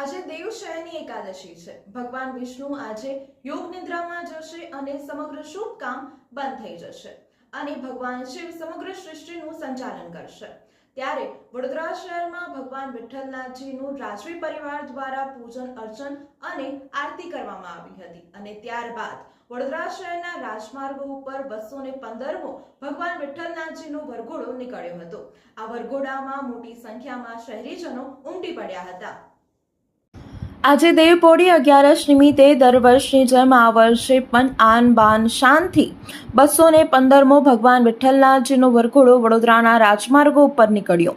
આજે દેવશયની એકાદશી છે. ભગવાન વિષ્ણુ આજે યોગ નિદ્રામાં જશે અને સમગ્ર શુભ કામ બંધ થઈ જશે અને ભગવાન શિવ સમગ્ર સૃષ્ટિનું સંચાલન કરશે. ત્યારે વડોદરા શહેરમાં ભગવાન વિઠ્ઠલનાથજીનું રાજવી પરિવાર દ્વારા પૂજન, અર્ચન અને આરતી કરવામાં આવી હતી અને ત્યારબાદ વડોદરા શહેરના રાજમાર્ગો ઉપર બસો ને પંદરમો ભગવાન વિઠ્ઠલનાથજીનો વરઘોડો નીકળ્યો હતો. આ વરઘોડામાં મોટી સંખ્યામાં શહેરીજનો ઉમટી પડ્યા હતા. આજે દેવપોળી અગિયારસ નિમિત્તે દર વર્ષની જેમ આ વર્ષે પણ આન બાન શાનથી બસો ને પંદરમો ભગવાન વિઠ્ઠલનાથજીનો વરઘોડો વડોદરાના રાજમાર્ગો ઉપર નીકળ્યો.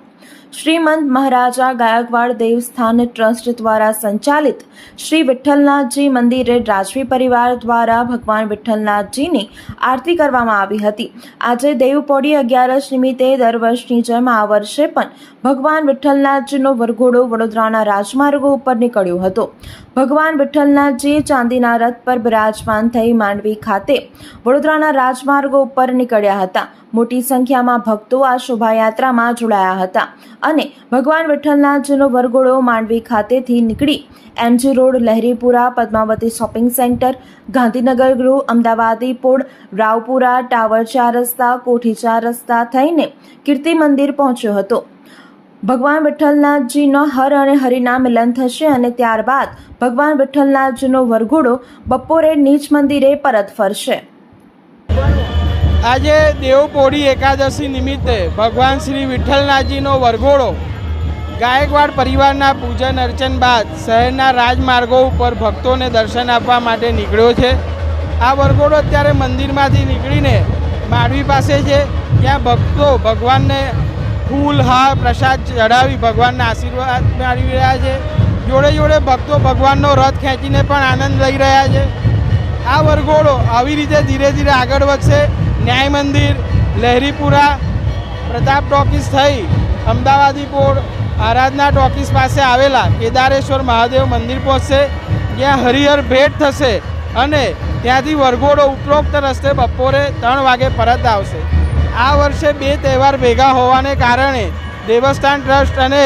શ્રીમંત મહારાજા ગાયકવાડ દેવસ્થાન ટ્રસ્ટ દ્વારા સંચાલિત શ્રી વિઠ્ઠલનાથજી મંદિરે રાજવી પરિવાર દ્વારા ભગવાન વિઠ્ઠલનાથજીની આરતી કરવામાં આવી હતી. આજે દેવપોડી અગિયારસ નિમિત્તે દર વર્ષની જેમ આ વર્ષે પણ ભગવાન વિઠ્ઠલનાથજીનો વરઘોડો વડોદરાના રાજમાર્ગો ઉપર નીકળ્યો હતો. ભગવાન વિઠ્ઠલનાથજી ચાંદીના રથ પર બિરાજમાન થઈ માંડવી ખાતે વડોદરાના રાજમાર્ગો ઉપર નીકળ્યા હતા. મોટી સંખ્યામાં ભક્તો આ શોભાયાત્રામાં જોડાયા હતા. અને ભગવાન વિઠ્ઠલનાથજીનો વરઘોડો માંડવી ખાતેથી નીકળી MG road, Laheripura, Padmavati shopping centre, Gandhinagar Gruh, Amdavadi Pol, Raopura, tower ચાર રસ્તા, કોઠી ચાર રસ્તા થઈને કીર્તિ મંદિર પહોંચ્યો હતો. ભગવાન વિઠ્ઠલનાથજીનો હર અને હરિના મિલન થશે અને ત્યારબાદ ભગવાન વિઠ્ઠલનાથજીનો વરઘોડો બપોરે નીચ મંદિરે પરત ફરશે. આજે દેવપોઢી એકાદશી નિમિત્તે ભગવાન શ્રી વિઠ્ઠલનાથજીનો વરઘોડો, ગાયકવાડ પરિવારના પૂજન અર્ચન બાદ શહેરના રાજમાર્ગો ઉપર ભક્તોને દર્શન આપવા માટે નીકળ્યો છે. આ વરઘોડો અત્યારે મંદિરમાંથી નીકળીને માંડવી પાસે છે. ત્યાં ભક્તો ભગવાનને ફૂલ હાર પ્રસાદ ચઢાવી ભગવાનના આશીર્વાદ મેળવી રહ્યા છે. જોડે જોડે ભક્તો ભગવાનનો રથ ખેંચીને પણ આનંદ લઈ રહ્યા છે. આ વરઘોડો આવી રીતે ધીરે ધીરે આગળ વધશે. ન્યાય મંદિર, લહેરીપુરા, પ્રતાપ ટોકીસ થઈ, અમદાવાદી પોળ, આરાધના ટોકીસ પાસે આવેલા કેદારેશ્વર મહાદેવ મંદિર પહોંચશે. જ્યાં હરિહર ભેટ થશે અને ત્યાંથી વરઘોડો ઉપરોક્ત રસ્તે બપોરે ત્રણ વાગે પરત આવશે. આ વર્ષે બે તહેવાર ભેગા હોવાને કારણે દેવસ્થાન ટ્રસ્ટ અને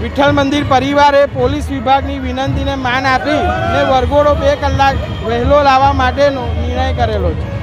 વિઠ્ઠલ મંદિર પરિવારે પોલીસ વિભાગની વિનંતીને માન આપી ને વરઘોડો બે કલાક વહેલો લાવવા માટેનો નિર્ણય કરેલો છે.